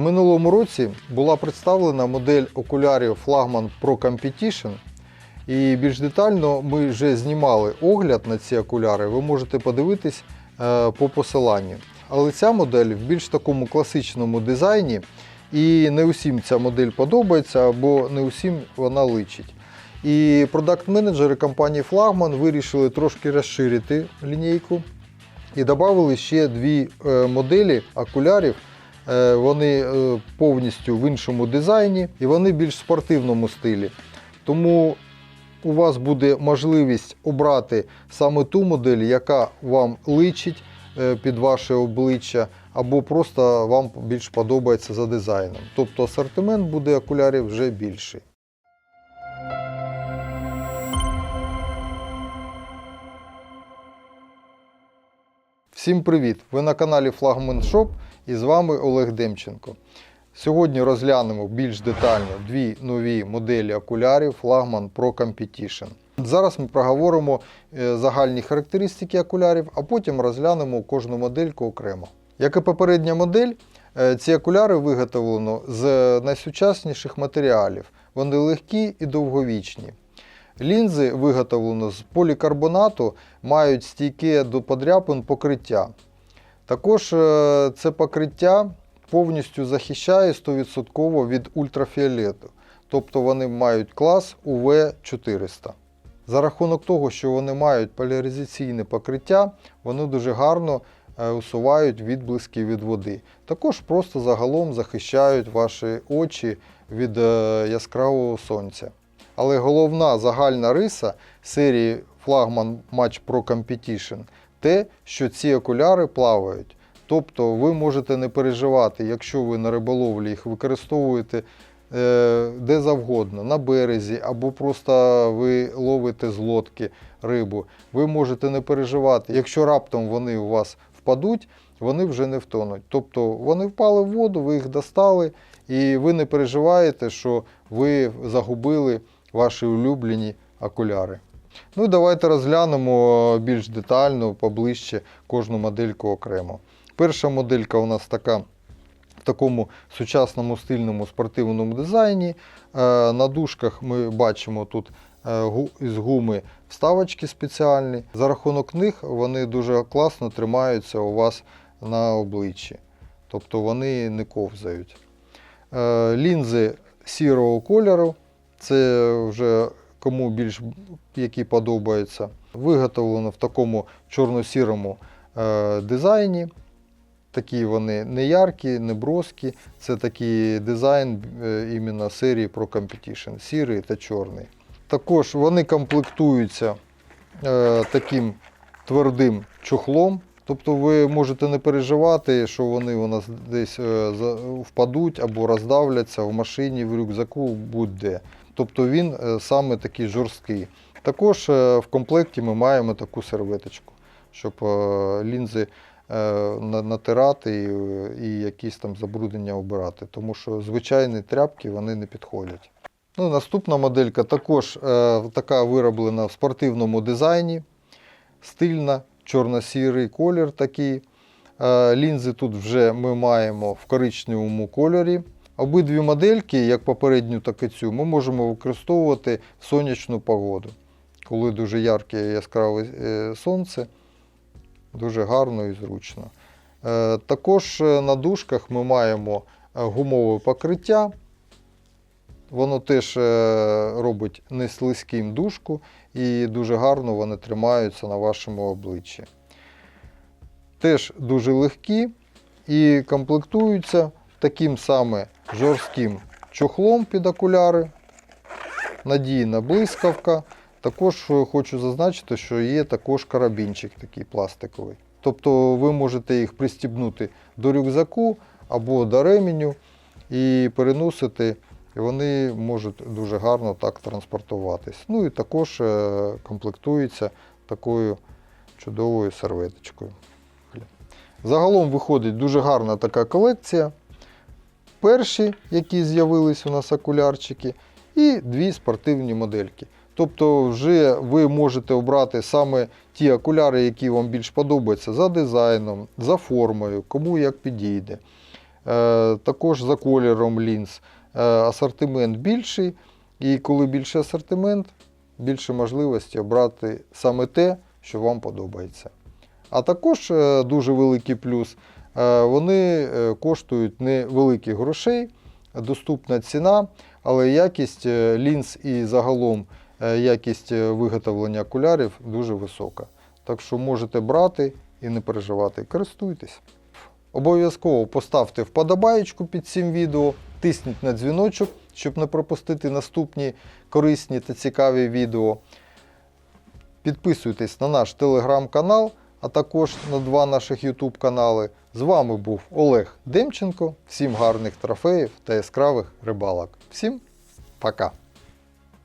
Минулому році була представлена модель окулярів Flagman Pro Competition. І більш детально ми вже знімали огляд на ці окуляри. Ви можете подивитись е, по посиланню. Але ця модель в більш такому класичному дизайні, і не усім ця модель подобається, або не усім вона личить. І продакт-менеджери компанії Flagman вирішили трошки розширити лінійку і додали ще дві е, моделі окулярів. Е, Вони е, повністю в іншому дизайні і вони більш в спортивному стилі. Тому у вас буде можливість обрати саме ту модель, яка вам личить е, під ваше обличчя, або просто вам більш подобається за дизайном. Тобто асортимент буде окулярів вже більший. Всім привіт! Ви на каналі Flagman Shop і з вами Олег Демченко. Сьогодні розглянемо більш детально дві нові моделі окулярів Flagman Pro Competition. Зараз ми проговоримо е, загальні характеристики окулярів, а потім розглянемо кожну модельку окремо. Як і попередня модель, е, ці окуляри виготовлено з найсучасніших матеріалів. Вони легкі і довговічні. Лінзи виготовлено з полікарбонату, мають стійке до подряпин покриття. Також е, це покриття повністю захищає 100% від ультрафіолету, тобто вони мають клас UV400. За рахунок того, що вони мають поляризаційне покриття, вони дуже гарно е, усувають відблиски від води. Також просто загалом захищають ваші очі від е, яскравого сонця. Але головна загальна риса серії Flagman Match Pro Competition те, що ці окуляри плавають. Тобто ви можете не переживати, якщо ви на риболовлі їх використовуєте е, де завгодно, на березі, або просто ви ловите з лодки рибу. Ви можете не переживати, якщо раптом вони у вас впадуть, вони вже не втонуть. Тобто вони впали в воду, ви їх достали, і ви не переживаєте, що ви загубили ваші улюблені окуляри. Ну і давайте розглянемо більш детально, поближче кожну модельку окремо. Перша моделька у нас така в такому сучасному стильному спортивному дизайні. Е, На дужках ми бачимо тут е, із гуми вставочки спеціальні. За рахунок них вони дуже класно тримаються у вас на обличчі. Тобто вони не ковзають. Е, Лінзи сірого кольору. Це вже кому більш які подобаються. Виготовлено в такому чорно-сірому е, дизайні. Такі вони не яркі, не броскі. Це такий дизайн е, серії Pro Competition, сірий та чорний. Також вони комплектуються е, таким твердим чохлом. Тобто ви можете не переживати, що вони у нас десь е, впадуть або роздавляться в машині, в рюкзаку, будь-де. Тобто він е, саме такий жорсткий. Також е, в комплекті ми маємо таку серветочку, щоб е, лінзи натирати і, якісь там забруднення обирати, тому що звичайні тряпки вони не підходять. Ну, наступна моделька також така вироблена в спортивному дизайні, стильна, чорно-сірий колір такий. Лінзи тут вже ми маємо в коричневому кольорі. Обидві модельки, як попередню, так і цю, ми можемо використовувати в сонячну погоду. Коли дуже ярке яскраве е, сонце, дуже гарно і зручно. Е, Також е, на дужках ми маємо гумове покриття. Воно теж робить не слизьким дужку і дуже гарно вони тримаються на вашому обличчі. Теж дуже легкі і комплектуються таким саме жорстким чохлом під окуляри, надійна блискавка. Також е, хочу зазначити, що є також карабінчик такий пластиковий. Тобто ви можете їх пристібнути до рюкзаку або до ременю і переносити, і вони можуть дуже гарно так транспортуватись. Ну і також е, комплектується такою чудовою серветочкою. Загалом виходить дуже гарна така колекція. Перші, які з'явились у нас окулярчики, і дві спортивні модельки. Тобто, вже ви можете обрати саме ті окуляри, які вам більш подобаються за дизайном, за формою, кому як підійде. Е, Також за кольором лінз е, асортимент більший. І коли більший асортимент, більше можливості обрати саме те, що вам подобається. А також е, дуже великий плюс, вони е, коштують невеликих грошей, доступна ціна, але якість е, лінз і загалом е, якість е, виготовлення окулярів дуже висока. Так що можете брати і не переживати. Користуйтесь. Обов'язково поставте вподобаєчку під цим відео, тисніть на дзвіночок, щоб не пропустити наступні корисні та цікаві відео. Підписуйтесь на наш телеграм-канал, а також на два наших YouTube канали. З вами був Олег Демченко. Всім гарних трофеїв та яскравих рибалок. Всім пока!